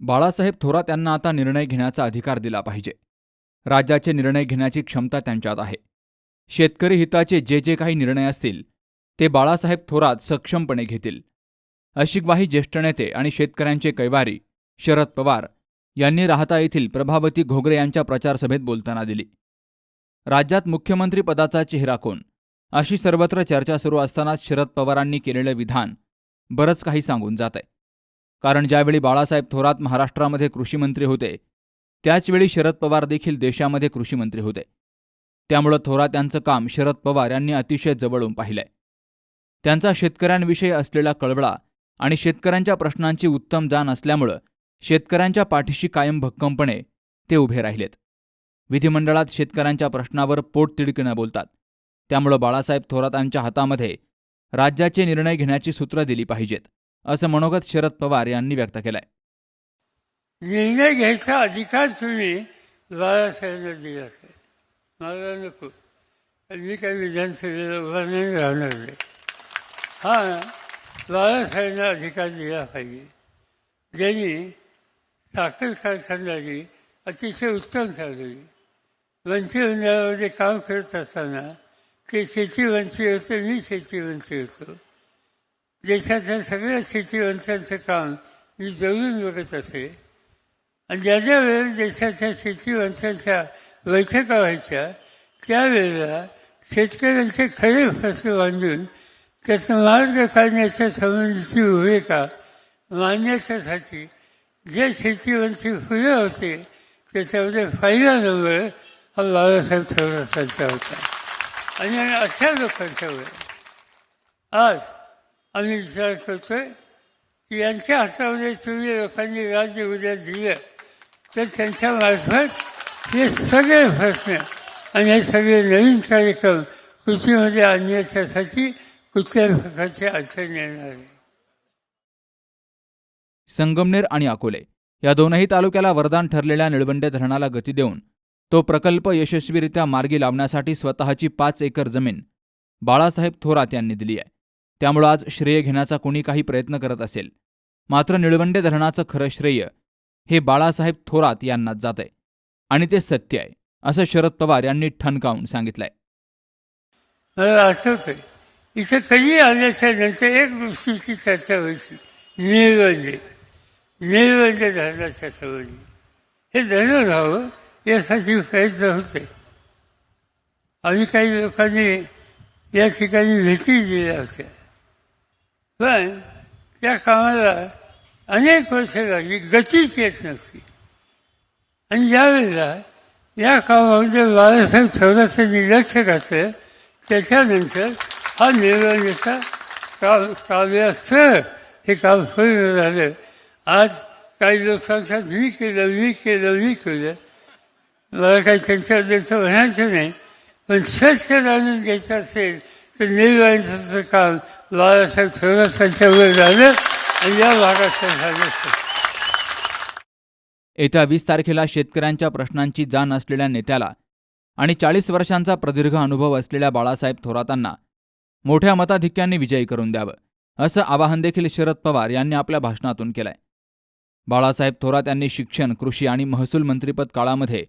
बाळासाहेब थोरात यांना आता निर्णय घेण्याचा अधिकार दिला पाहिजे. राज्याचे निर्णय घेण्याची क्षमता त्यांच्यात आहे. शेतकरी हिताचे जे जे काही निर्णय असतील ते बाळासाहेब थोरात सक्षमपणे घेतील. अशी ग्वाही ज्येष्ठ नेते आणि शेतकऱ्यांचे कैवारी शरद पवार यांनी राहता येथील प्रभावती घोगरे यांच्या प्रचारसभेत बोलताना दिली. राज्यात मुख्यमंत्री पदाचा चेहरा कोण? अशी सर्वत्र चर्चा सुरू असतानाच शरद पवारांनी केलेलं विधान बरंच काही सांगून जात आहे कारण ज्यावेळी बाळासाहेब थोरात महाराष्ट्रामध्ये कृषीमंत्री होते त्याचवेळी शरद पवार देखील देशामध्ये कृषीमंत्री होते. त्यामुळं थोरात यांचं काम शरद पवार यांनी अतिशय जवळून पाहिलंय. त्यांचा शेतकऱ्यांविषयी असलेला कळवळा आणि शेतकऱ्यांच्या प्रश्नांची उत्तम जाण असल्यामुळं शेतकऱ्यांच्या पाठीशी कायम भक्कमपणे ते उभे राहिलेत. विधिमंडळात शेतकऱ्यांच्या प्रश्नावर पोटतिडकीनं बोलतात. त्यामुळं बाळासाहेब थोरातांच्या हातामध्ये राज्याचे निर्णय घेण्याची सूत्रं दिली पाहिजेत. असं मनोगत शरद पवार यांनी व्यक्त केलंय. निर्णय घ्यायचा अधिकार तुम्ही बाळासाहेबांना दिला असेल. मला नको. मी काही विधानसभेला उभा नाही राहणार नाही. हा बाळासाहेबांना अधिकार दिला पाहिजे. ज्यांनी साखर कारखानदारी अतिशय उत्तम चालवली मंत्रिमंडळामध्ये काम करत असताना ते शेतीवंशी होते मी शेतीवंशी होतो. देशाच्या सगळ्या शेतीवंतांचं काम मी जवळून बघत असे आणि ज्या ज्या वेळेला देशाच्या शेतीवंशांच्या बैठका व्हायच्या त्यावेळेला शेतकऱ्यांचे खरे प्रश्न बांधून त्याचा मार्ग काढण्याच्या संबंधीची भूमिका मांडण्याच्यासाठी जे शेतीवंशी फुलं होते त्याच्यामध्ये पहिला नंबर हा बाळासाहेब थोरातांचा होता आणि अशा लोकांच्यामुळे आज आम्ही विचार करतोय की यांच्या हातामध्ये तुम्ही लोकांनी राज्य उद्या दिलं. तर त्यांच्या मार्फत हे सगळे प्रश्न आणि हे सगळे नवीन कार्यक्रम कृषीमध्ये आणण्याच्यासाठी कुठल्याही प्रकारची अडचण येणार नाही संगमनेर आणि अकोले या दोनही तालुक्याला वरदान ठरलेल्या निळवंडे धरणाला गती देऊन तो प्रकल्प यशस्वीरित्या मार्गी लावण्यासाठी स्वतःची पाच एकर जमीन बाळासाहेब थोरात यांनी दिली आहे. त्यामुळं आज श्रेय घेण्याचा कोणी काही प्रयत्न करत असेल. मात्र निळवंडे धरणाचं खरं श्रेय हे बाळासाहेब थोरात यांनाच जात आहे आणि ते सत्य आहे असं शरद पवार यांनी ठणकावून सांगितलंय. असंच आठवतंय इथं कधी आल्याच्यानंतर एक गोष्टीची चर्चा व्हायची. निळवंडे निळवंडे धरणाच्या संबंधी हे धरण व्हावं यासाठी प्रयत्न होते. आणि काही लोकांनी या ठिकाणी भेटी दिल्या होत्या. पण त्या कामाला अनेक वर्ष लागली गतीच येत नसती आणि ज्यावेळेला या कामामध्ये बाळासाहेब थोरातांनी लक्ष घातलं त्याच्यानंतर हा निवडणुकीचा काम काव्यासह हे काम पूर्ण झालं. आज काही लोकांचा मी केलं मी केलं मी केलं. मला काही त्यांच्या त्यांच्याबद्दलचं म्हणायचं नाही पण स्वच्छ जाणून घ्यायचं असेल तर निवडणुकीचं काम बाळासाहेब थोरातांच्यावर झालं आणि या भागात झालं येत्या वीस तारखेला शेतकऱ्यांच्या प्रश्नांची जाण असलेल्या नेत्याला आणि चाळीस वर्षांचा प्रदीर्घ अनुभव असलेल्या बाळासाहेब थोरातांना मोठ्या मताधिक्यांनी विजयी करून द्यावं असं आवाहन देखील शरद पवार यांनी आपल्या भाषणातून केलंय. बाळासाहेब थोरात यांनी शिक्षण कृषी आणि महसूल मंत्रीपद काळामध्ये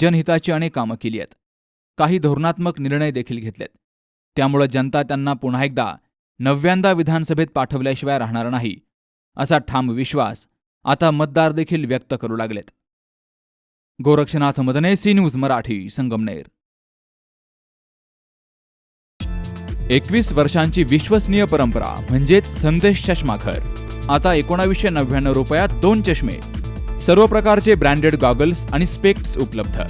जनहिताची अनेक कामं केली आहेत. काही धोरणात्मक निर्णय देखील घेतलेत. त्यामुळं जनता त्यांना पुन्हा एकदा नव्यांदा विधानसभेत पाठवल्याशिवाय राहणार नाही असा ठाम विश्वास आता मतदार देखील व्यक्त करू लागलेत. Gorakshanath Madane C news Marathi Sangamner. एकवीस वर्षांची विश्वसनीय परंपरा म्हणजेच संदेश चष्माघर. आता एकोणावीसशे नव्याण्णव रुपयात दोन चष्मे. सर्व प्रकारचे ब्रँडेड गॉगल्स आणि स्पेक्ट्स उपलब्ध.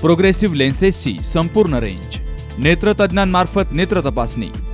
प्रोग्रेसिव्ह लेन्सेसची संपूर्ण रेंज. नेत्रतज्ञांमार्फत नेत्र तपासणी.